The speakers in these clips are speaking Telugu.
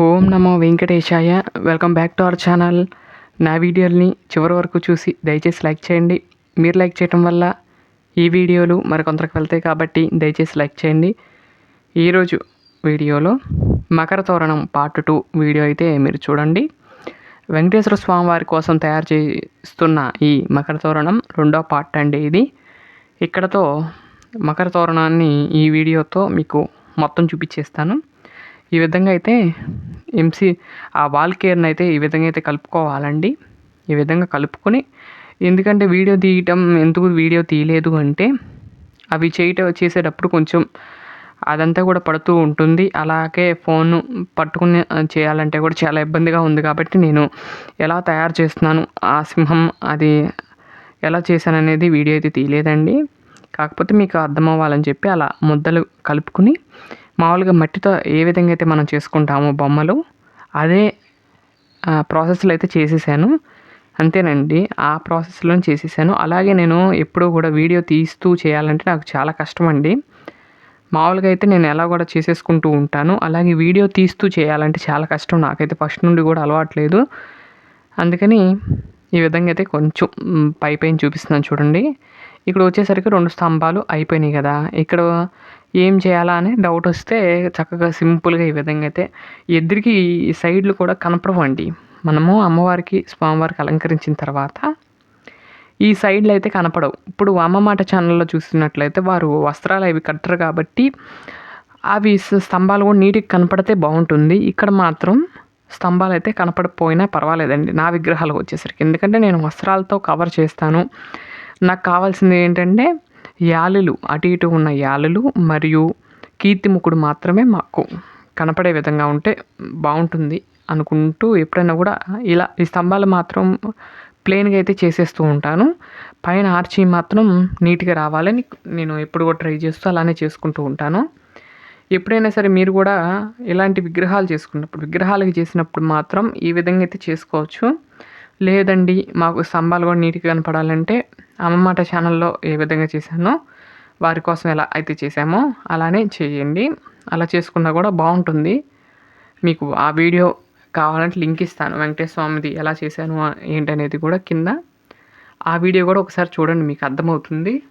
ఓం నమో వెంకటేశాయ. Welcome back to our channel నా వీడియోని చివరి వరకు చూసి దయచేసి లైక్ చేయండి. మీరు లైక్ చేయటం వల్ల ఈ వీడియోలు మరికొందరికి వెళ్తాయి కాబట్టి దయచేసి లైక్ చేయండి. ఈరోజు వీడియోలో మకర తోరణం పార్ట్ టూ వీడియో అయితే మీరు చూడండి. వెంకటేశ్వర స్వామి వారి కోసం తయారు చేస్తున్న ఈ మకర తోరణం రెండో పార్ట్ అండి ఇది. ఇక్కడతో మకర తోరణాన్ని ఈ వీడియోతో మీకు మొత్తం చూపించేస్తాను. ఈ విధంగా అయితే ఎంసీ ఆ వాల్ కేర్ని అయితే ఈ విధంగా అయితే కలుపుకోవాలండి. ఈ విధంగా కలుపుకొని ఎందుకంటే వీడియో తీయటం ఎందుకు వీడియో తీయలేదు అంటే అవి చేయటం చేసేటప్పుడు కొంచెం అదంతా కూడా పడుతూ ఉంటుంది. అలాగే ఫోన్ పట్టుకుని చేయాలంటే కూడా చాలా ఇబ్బందిగా ఉంది కాబట్టి నేను ఎలా తయారు చేస్తున్నాను ఆ సింహం అది ఎలా చేశాను అనేది వీడియో అయితే తీయలేదండి. కాకపోతే మీకు అర్థం అవ్వాలని చెప్పి అలా ముద్దలు కలుపుకుని మామూలుగా మట్టితో ఏ విధంగా అయితే మనం చేసుకుంటామో బొమ్మలు అదే ప్రాసెస్లో అయితే చేసేసాను. అంతేనండి ఆ ప్రాసెస్లో చేసేసాను. అలాగే నేను ఎప్పుడూ కూడా వీడియో తీస్తూ చేయాలంటే నాకు చాలా కష్టం అండి మామూలుగా అయితే నేను ఎలా కూడా చేసేసుకుంటూ ఉంటాను. అలాగే వీడియో తీస్తూ చేయాలంటే చాలా కష్టం. నాకైతే ఫస్ట్ నుండి కూడా అలవాట్లేదు అందుకని ఈ విధంగా అయితే కొంచెం పై పైన చూపిస్తున్నాను చూడండి. ఇక్కడ వచ్చేసరికి రెండు స్తంభాలు అయిపోయినాయి కదా. ఇక్కడ ఏం చేయాలా అని డౌట్ వస్తే చక్కగా సింపుల్గా ఈ విధంగా అయితే ఎదురికి ఈ సైడ్లు కూడా కనపడవండి. మనము అమ్మవారికి స్వామివారికి అలంకరించిన తర్వాత ఈ సైడ్లు అయితే కనపడవు. ఇప్పుడు అమ్మమాట ఛానల్లో చూసినట్లయితే వారు వస్త్రాలు అవి కట్టరు కాబట్టి అవి స్తంభాలు కూడా నీటికి కనపడితే బాగుంటుంది. ఇక్కడ మాత్రం స్తంభాలు అయితే కనపడకపోయినా పర్వాలేదండి. నా విగ్రహాలు వచ్చేసరికి. ఎందుకంటే నేను వస్త్రాలతో కవర్ చేస్తాను. నాకు కావాల్సింది ఏంటంటే యాలులు. అటు ఇటు ఉన్న యాలులు మరియు కీర్తిముఖుడు మాత్రమే మాకు కనపడే విధంగా ఉంటే బాగుంటుంది అనుకుంటూ ఎప్పుడైనా కూడా ఇలా ఈ స్తంభాలు మాత్రం ప్లెయిన్గా అయితే చేసేస్తూ ఉంటాను. పైన ఆర్చి మాత్రం నీట్గా రావాలని నేను ఎప్పుడు కూడా ట్రై చేస్తూ అలానే చేసుకుంటూ ఉంటాను. ఎప్పుడైనా సరే మీరు కూడా ఇలాంటి విగ్రహాలు చేసుకున్నప్పుడు విగ్రహాలకు చేసినప్పుడు మాత్రం ఈ విధంగా అయితే చేసుకోవచ్చు. లేదండి మాకు స్తంభాలు కూడా నీట్గా కనపడాలంటే అమ్మమాట ఛానల్లో ఏ విధంగా చేశానో వారి కోసం ఎలా అయితే చేశామో అలానే చేయండి. అలా చేసుకున్నా కూడా బాగుంటుంది. మీకు ఆ వీడియో కావాలంటే లింక్ ఇస్తాను. వెంకటేశ్వర స్వామిది ఎలా చేశాను ఏంటనేది కూడా కింద. ఆ వీడియో కూడా ఒకసారి చూడండి మీకు అర్థమవుతుంది.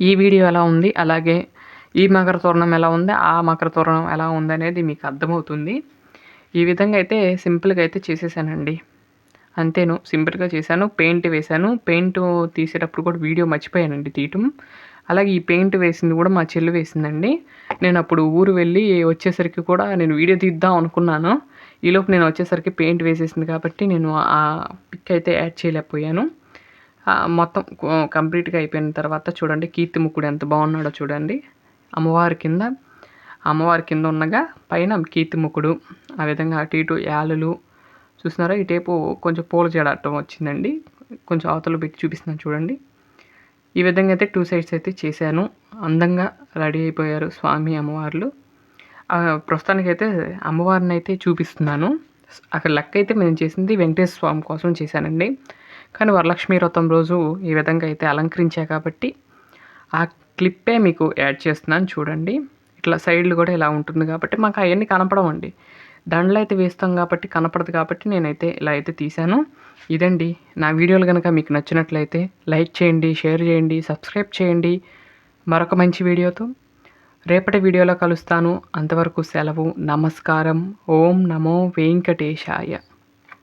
ఈ వీడియో ఎలా ఉంది? అలాగే ఈ మకర తోరణం ఎలా ఉంది? ఆ మకర తోరణం ఎలా ఉంది అనేది మీకు అర్థమవుతుంది. ఈ విధంగా అయితే సింపుల్గా అయితే చేసేసానండి. అంతేను సింపుల్గా చేశాను. పెయింట్ వేశాను. పెయింట్ తీసేటప్పుడు కూడా వీడియో మర్చిపోయానండి తీయటం. అలాగే ఈ పెయింట్ వేసింది కూడా మా చెల్లి వేసిందండి. నేను అప్పుడు ఊరు వెళ్ళి వచ్చేసరికి కూడా నేను వీడియో తీద్దాం అనుకున్నాను. ఈలోపు నేను వచ్చేసరికి పెయింట్ వేసేసింది కాబట్టి నేను ఆ పిక్ అయితే యాడ్ చేయలేకపోయాను. మొత్తం కంప్లీట్గా అయిపోయిన తర్వాత చూడండి కీర్తిముఖుడు ఎంత బాగున్నాడో చూడండి. అమ్మవారి కింద అమ్మవారి కింద ఉన్నగా పైన కీర్తిముఖుడు ఆ విధంగా అటు ఇటు యాలులు చూస్తున్నారా? ఈ టేపు కొంచెం పూల జడటం వచ్చిందండి. కొంచెం అవతల పెట్టి చూపిస్తున్నాను చూడండి. ఈ విధంగా అయితే టూ సైడ్స్ అయితే చేశాను. అందంగా రెడీ అయిపోయారు స్వామి అమ్మవార్లు. ప్రస్తుతానికి అయితే అమ్మవారిని అయితే చూపిస్తున్నాను. అక్కడ లెక్క అయితే మేము చేసింది వెంకటేశ్వర స్వామి కోసం చేశానండి. కానీ వరలక్ష్మి వ్రతం రోజు ఈ విధంగా అయితే అలంకరించా కాబట్టి ఆ క్లిప్పే మీకు యాడ్ చేస్తున్నాను చూడండి. ఇట్లా సైడ్లు కూడా ఇలా ఉంటుంది కాబట్టి మాకు అవన్నీ కనపడవండి. దండలు అయితే వేస్తాం కాబట్టి కనపడదు కాబట్టి నేనైతే ఇలా అయితే తీశాను. ఇదండి. నా వీడియోలు కనుక మీకు నచ్చినట్లయితే లైక్ చేయండి షేర్ చేయండి సబ్స్క్రైబ్ చేయండి. మరొక మంచి వీడియోతో రేపటి వీడియోలో కలుస్తాను. అంతవరకు సెలవు నమస్కారం. ఓం నమో వెంకటేశాయ.